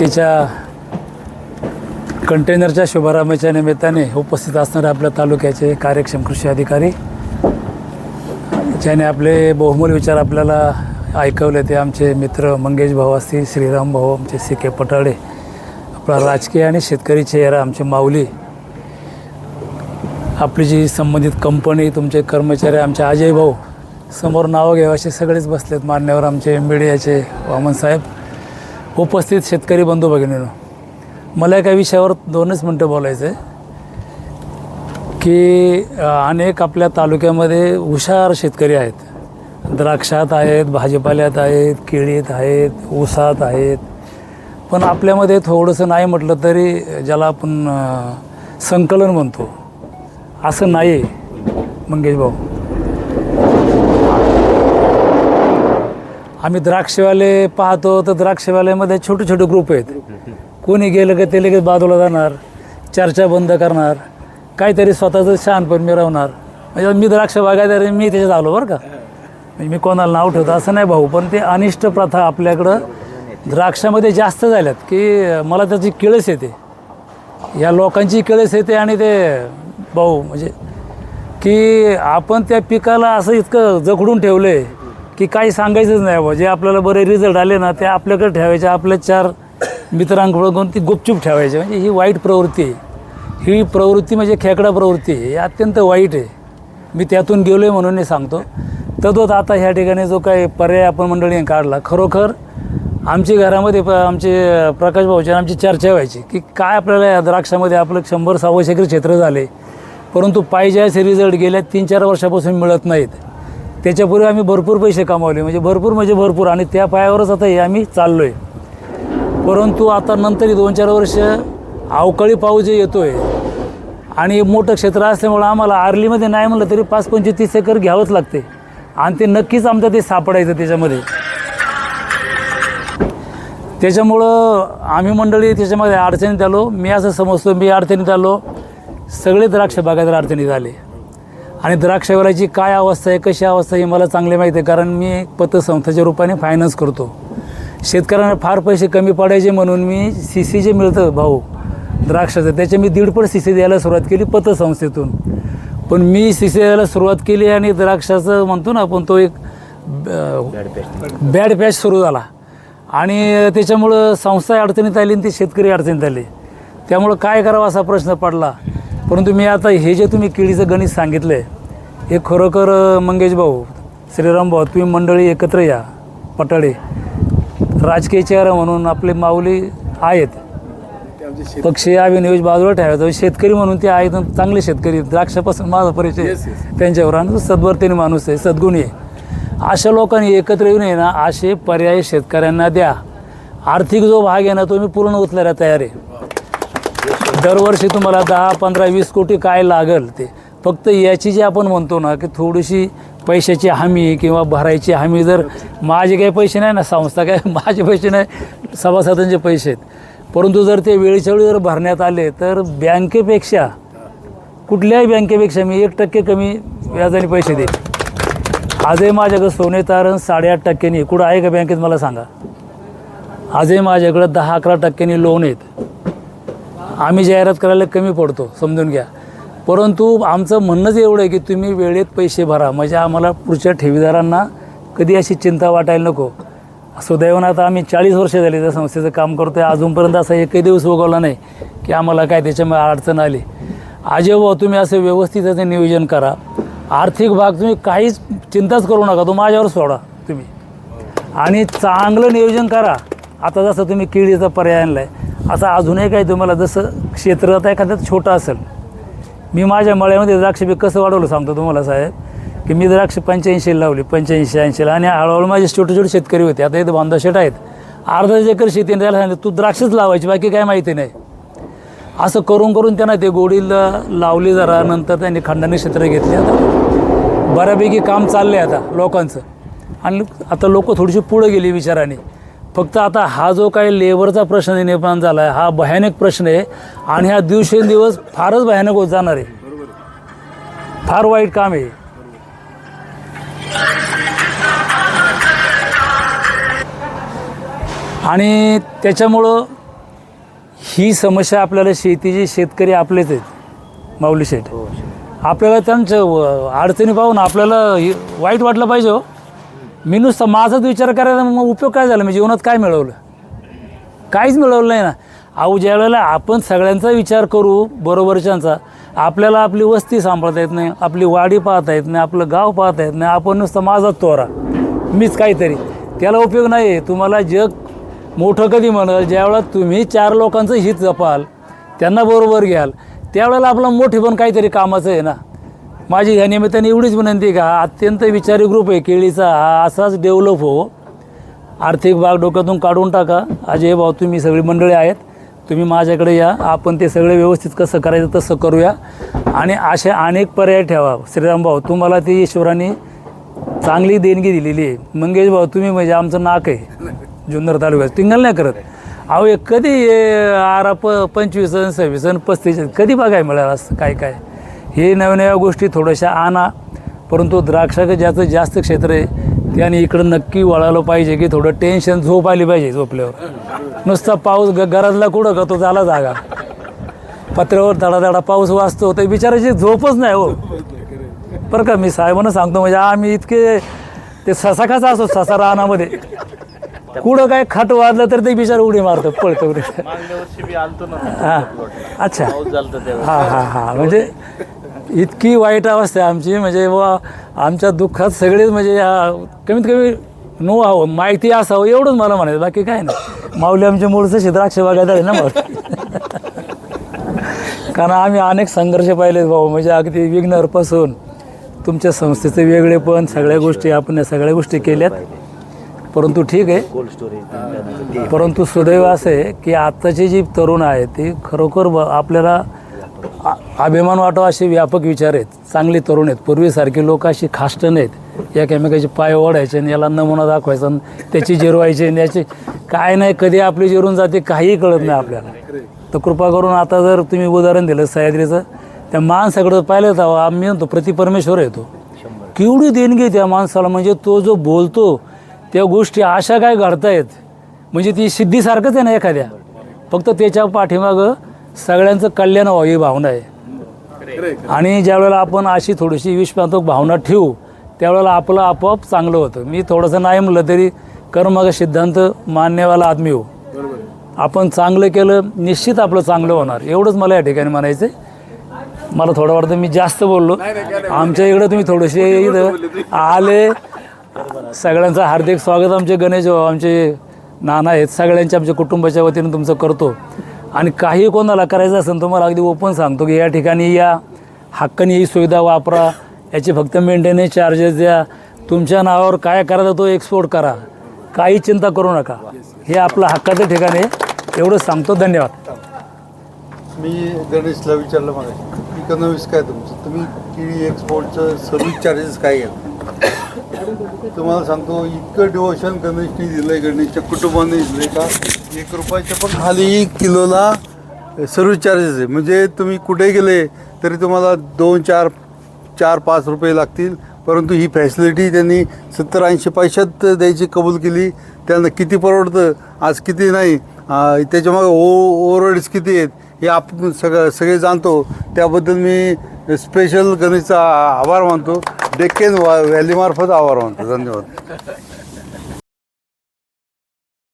तिच्या कंटेनरच्या शुभारंभाच्या निमित्ताने उपस्थित असणारे आपल्या तालुक्याचे कार्यक्षम कृषी अधिकारी ज्याने आपले बहुमूल विचार आपल्याला ऐकवले ते आमचे मित्र मंगेश भाऊ असतील श्रीराम भाऊ आमचे सी के पटाळे आपला राजकीय आणि शेतकरी चेहरा आमचे माऊली आपली जी संबंधित कंपनी तुमचे कर्मचारी आमचे अजय भाऊ समोर नावं घ्यावं असे सगळेच बसलेत मान्यवर आमचे मीडियाचे वामन साहेब. उपस्थित शेतकरी बंधू भगिनीनो मला एका विषयावर दोनच मिनटं बोलायचं आहे की अनेक आपल्या तालुक्यामध्ये हुशार शेतकरी आहेत. द्राक्षात आहेत भाजीपाल्यात आहेत केळीत आहेत ऊसात आहेत. पण आपल्यामध्ये थोडंसं नाही म्हटलं तरी ज्याला आपण संकलन म्हणतो असं नाही आहे मंगेश भाऊ आम्ही द्राक्षवाले पाहतो तर द्राक्षवाल्यामध्ये छोटे छोटे ग्रुप आहेत. कोणी गेलं की ते लगेच बाजूला जाणार चर्चा बंद करणार काहीतरी स्वतःचं शानपण मिरवणार म्हणजे मी द्राक्ष बागायदार मी त्याच्यात आलो बरं का. म्हणजे मी कोणाला नाव ठेवतो असं नाही भाऊ पण ते अनिष्ट प्रथा आपल्याकडं द्राक्षामध्ये जास्त झाल्यात की मला त्याची किळस येते. या लोकांची किळस येते आणि ते भाऊ म्हणजे की आपण त्या पिकाला असं इतकं जखडून ठेवलं आहे की काही सांगायचंच नाही बाबा. जे आपल्याला बरे रिझल्ट आले ना ते आपल्याकडे ठेवायचे. आपल्या चार मित्रांकडून ती गुपचूप ठेवायची. म्हणजे ही वाईट प्रवृत्ती आहे. ही प्रवृत्ती म्हणजे खेकडा प्रवृत्ती आहे. ही अत्यंत वाईट आहे. मी त्यातून गेलो आहे म्हणून मी सांगतो. तद्वत आता ह्या ठिकाणी जो काही पर्याय आपण मंडळीने काढला खरोखर आमची घरामध्ये प आमचे प्रकाश भाऊची आमची चर्चा व्हायची की काय आपल्याला या द्राक्षामध्ये आपलं शंभर सव्वाशे क्षेत्र झाले. परंतु पाहिजे असे रिझल्ट गेल्या तीन चार वर्षापासून मिळत नाहीत. त्याच्यापूर्वी आम्ही भरपूर पैसे कमावले. म्हणजे भरपूर म्हणजे भरपूर. आणि त्या पायावरच आता हे आम्ही चाललो आहे परंतु आता नंतर दोन चार वर्ष अवकाळी पाऊस जे येतो आहे आणि मोठं क्षेत्र असल्यामुळं आम्हाला आर्लीमध्ये नाही म्हणलं तरी पाच पंचवीस तीस एकर घ्यावंच लागते आणि ते नक्कीच आमचं ते सापडायचं त्याच्यामध्ये. त्याच्यामुळं आम्ही मंडळी त्याच्यामध्ये अडचणीत आलो. मी असं समजतो मी अडचणीत आलो. सगळे द्राक्ष बागायत अडचणीत आले. आणि द्राक्षवाल्याची काय अवस्था आहे कशी अवस्था आहे हे मला चांगली माहिती आहे कारण मी एक पतसंस्थेच्या रूपाने फायनान्स करतो. शेतकऱ्यांना फार पैसे कमी पडायचे म्हणून मी सी सी जे मिळतं भाऊ द्राक्षाचं त्याचे मी दीडपट सी सी द्यायला सुरुवात केली पतसंस्थेतून. पण मी सी सी द्यायला सुरुवात केली आणि द्राक्षाचं म्हणतो ना आपण तो एक बॅड पॅच सुरू झाला. आणि त्याच्यामुळं संस्था अडचणीत आली आणि ती शेतकरी अडचणीत आले. त्यामुळं काय करावं असा प्रश्न पडला. परंतु मी आता हे जे तुम्ही केळीचं गणित सांगितलं आहे हे खरोखर मंगेश भाऊ श्रीराम भाऊ तुम्ही मंडळी एकत्र या पटाळे. राजकीय चेहरा म्हणून आपले माऊली आहेत. पक्षीय अभिनिवेश बाजूला ठेवायचं. शेतकरी म्हणून ते आहेत चांगले शेतकरी द्राक्षापासून माझा परिचय त्यांच्यावर आणि सद्वर्तीने माणूस आहे सद्गुणी आहे. अशा लोकांनी एकत्र येऊन आहे ना असे पर्याय शेतकऱ्यांना द्या. आर्थिक जो भाग आहे ना तो मी पूर्ण उचलायला तयार आहे. दरवर्षी तुम्हाला दहा पंधरा वीस कोटी काय लागल ते. फक्त याची जी आपण म्हणतो ना की थोडीशी पैशाची हमी किंवा भरायची हमी जर माझे काही पैसे नाही ना संस्था काय माझे पैसे नाही सभासदांचे पैसे आहेत. परंतु जर ते वेळेच्या वेळी जर भरण्यात आले तर बँकेपेक्षा कुठल्याही बँकेपेक्षा मी एक टक्के कमी व्याजाने पैसे देईन. आजही माझ्याकडं सोने तारण साडेआठ टक्क्यांनी कुठं आहे का बँकेत मला सांगा. आजही माझ्याकडं दहा अकरा टक्क्यांनी लोन आहेत. आम्ही जाहिरात करायला कमी पडतो समजून घ्या. परंतु आमचं म्हणणंच एवढं आहे की तुम्ही वेळेत पैसे भरा. म्हणजे आम्हाला पुढच्या ठेवीदारांना कधी अशी चिंता वाटायला नको. सुदैवानं आता आम्ही चाळीस वर्ष झाली त्या संस्थेचं काम करतो आहे अजूनपर्यंत असा एकही दिवस उगवला नाही की आम्हाला काय त्याच्यामुळे अडचण आली. अजय भाऊ तुम्ही असं व्यवस्थित त्याचं नियोजन करा. आर्थिक भाग तुम्ही काहीच चिंताच करू नका. तो माझ्यावर सोडा तुम्ही. आणि चांगलं नियोजन करा. आता जसं तुम्ही किडीचा पर्याय आणला आहे असं अजूनही काही तुम्हाला जसं क्षेत्र आता एखाद्यात छोटं असेल मी माझ्या मळ्यामध्ये द्राक्ष पीक कसं वाढवलं सांगतो तुम्हाला साहेब? की मी द्राक्ष पंच्याऐंशी लावली पंच्याऐंशी ऐंशीला. आणि हळूहळू माझे छोटे छोटे शेतकरी होते. आता इथे बांधा शेट आहेत. अर्धा एकर शेतीने त्याला सांगितलं तू द्राक्षच लावायची बाकी काय माहिती नाही. असं करून करून त्यांना ते गोडीला लावली जरा नंतर त्यांनी खंडाने क्षेत्र घेतले आता. बऱ्यापैकी काम चाललं आहे आता लोकांचं. आणि आता लोक थोडीशी पुढं गेली विचाराने फक्त आता हा जो काही लेबरचा प्रश्न निर्माण झाला आहे हा भयानक प्रश्न आहे आणि हा दिवसेंदिवस फारच भयानक होत जाणार आहे. फार वाईट काम आहे. आणि त्याच्यामुळं ही समस्या आपल्याला शेतीची शेतकरी आपलेच आहेत माऊली शेठ. आपल्याला त्यांच्या व- अडचणी पाहून आपल्याला हे वाईट वाटलं पाहिजे हो. मी नुसतं माझाच विचार करायला मग उपयोग काय झाला? मी जीवनात काय मिळवलं? काहीच मिळवलं नाही ना. अहो ज्या वेळेला आपण सगळ्यांचा विचार करू बरोबरच्यांचा आपल्याला आपली वस्ती सांभाळता येत नाही आपली वाडी पाहता येत नाही आपलं गाव पाहता येत नाही आपण नुसतं माझाच तोरा. मीच काहीतरी. त्याला उपयोग नाही आहे तुम्हाला जग मोठं कधी म्हणाल ज्यावेळेला तुम्ही चार लोकांचं हित जपाल त्यांना बरोबर घ्याल त्यावेळेला आपलं मोठे पण काहीतरी कामाचं आहे ना. माझी ह्या निमित्ताने एवढीच विनंती आहे का हा अत्यंत विचारी ग्रुप आहे केळीचा हा असाच डेव्हलप हो. आर्थिक भाग डोक्यातून काढून टाका. अजय भाऊ तुम्ही सगळी मंडळी आहेत. तुम्ही माझ्याकडे या. आपण ते सगळे व्यवस्थित कसं करायचं तसं करूया. आणि असे अनेक पर्याय ठेवा. श्रीराम भाऊ तुम्हाला ती ईश्वराने चांगली देणगी दिलेली आहे. मंगेश भाऊ तुम्ही म्हणजे आमचं नाक आहे. जुन्नर तालुक्यात. टिंगल नाही करत. अहो कधी आरा प पंचवीस सव्वीस पस्तीस कधी बघाय मिळालं असं काय काय? हे नव्या नव्या गोष्टी थोड्याशा आणा. परंतु द्राक्षाचं ज्याचं जास्त क्षेत्र आहे त्याने इकडं नक्की वळालं पाहिजे की थोडं टेन्शन झोप आली पाहिजे झोपल्यावर. नुसता पाऊस ग घरातला कुठं का? तो झाला जागा. पत्र्यावर धडाधडा पाऊस वाचतो तर बिचाराची झोपच नाही हो. बरं का मी साहेबांना सांगतो म्हणजे आम्ही इतके ते ससा कसा असतो ससा रानामध्ये. कुठं काय खाट वाजलं तर ते बिचार उडी मारतो पळतो. हां. अच्छा. हां हां हां. म्हणजे इतकी वाईट अवस्था आहे आमची. म्हणजे व आमच्या दुःखात सगळेच म्हणजे कमीत कमी नो व्हावं माहिती असावं एवढंच मला म्हणायचं बाकी काय नाही. माऊली आमच्या मूळचं द्राक्ष बागायत आहे ना मग कारण आम्ही अनेक संघर्ष पाहिले भाऊ. म्हणजे अगदी विघ्नरपासून तुमच्या संस्थेचे वेगळेपण सगळ्या गोष्टी आपण या सगळ्या गोष्टी केल्यात. परंतु ठीक आहे. परंतु सुदैव असं आहे की आत्ताची जी तरुण आहे ती खरोखर ब- आपल्याला अभिमान वाटावा असे व्यापक विचार आहेत. चांगले तरुण आहेत. पूर्वीसारखी लोक अशी खाष्ट नाहीत. एकमेकाचे पाय ओढायचे आणि याला नमुना दाखवायचा आणि त्याची जिरवायचे आणि याची काय नाही कधी आपली जिरून जाते काहीही कळत नाही आपल्याला. तर कृपा करून आता जर तुम्ही उदाहरण दिलं सह्याद्रीचं त्या माणसाकडं पाहिलं जावं आम्ही म्हणतो प्रतिपरमेश्वर येतो. केवढी देणगी त्या माणसाला म्हणजे तो जो बोलतो त्या गोष्टी अशा काय घडतायत. म्हणजे ती सिद्धीसारखंच आहे ना एखाद्या. फक्त त्याच्या पाठीमागं सगळ्यांचं कल्याण व्हावं ही भावना आहे. आणि ज्या वेळेला आपण अशी थोडीशी विश्वात्मक भावना ठेवू त्यावेळेला आपलं आपोआप चांगलं होतं. मी थोडंसं नाही म्हणलं तरी कर्मग सिद्धांत मान्यवाला आदमी हो. आपण चांगलं केलं निश्चित आपलं चांगलं होणार. एवढंच मला या ठिकाणी म्हणायचं मला थोडं वाटतं मी जास्त बोललो. आमच्या इकडं तुम्ही थोडेसे इथं आले. सगळ्यांचं हार्दिक स्वागत आमचे गणेश भाऊ, आमचे नाना आहेत. सगळ्यांच्या आमच्या कुटुंबाच्या वतीनं तुमचं करतो. आणि काही कोणाला करायचं असेल तुम्हाला अगदी ओपन सांगतो की या ठिकाणी या हक्काने ही सुविधा वापरा. याचे फक्त मेंटेनन्स चार्जेस द्या. तुमच्या नावावर काय करायचं तो एक्सपोर्ट करा. काही चिंता करू नका. हे आपलं हक्काचं ठिकाण आहे. एवढं सांगतो. धन्यवाद. मी गणेशला विचारलं मला इकॉनॉमिक्स काय तुमचं? तुम्ही केळी एक्सपोर्टचं सर्व्हिस चार्जेस काय आहे तुम्हाला सांगतो इतकं डिवोशन गणेशने दिलंय गणेशच्या कुटुंबाने दिलंय का? एक रुपयाच्या पण खाली किलोला सर्व्हिस चार्जेस आहे म्हणजे तुम्ही कुठे गेले तरी तुम्हाला दोन चार चार पाच रुपये लागतील. परंतु ही फॅसिलिटी त्यांनी सत्तर ऐंशी पैशात द्यायची कबूल केली. त्यांना किती परवडतं? आज किती नाही? त्याच्यामागे ओ ओव्हरहेड्स किती आहेत? हे आपण सगळं सगळे जाणतो. त्याबद्दल मी स्पेशल गणेशचा आभार मानतो. डेक्केन व्हॅलीमार्फत आभार मानतो. धन्यवाद.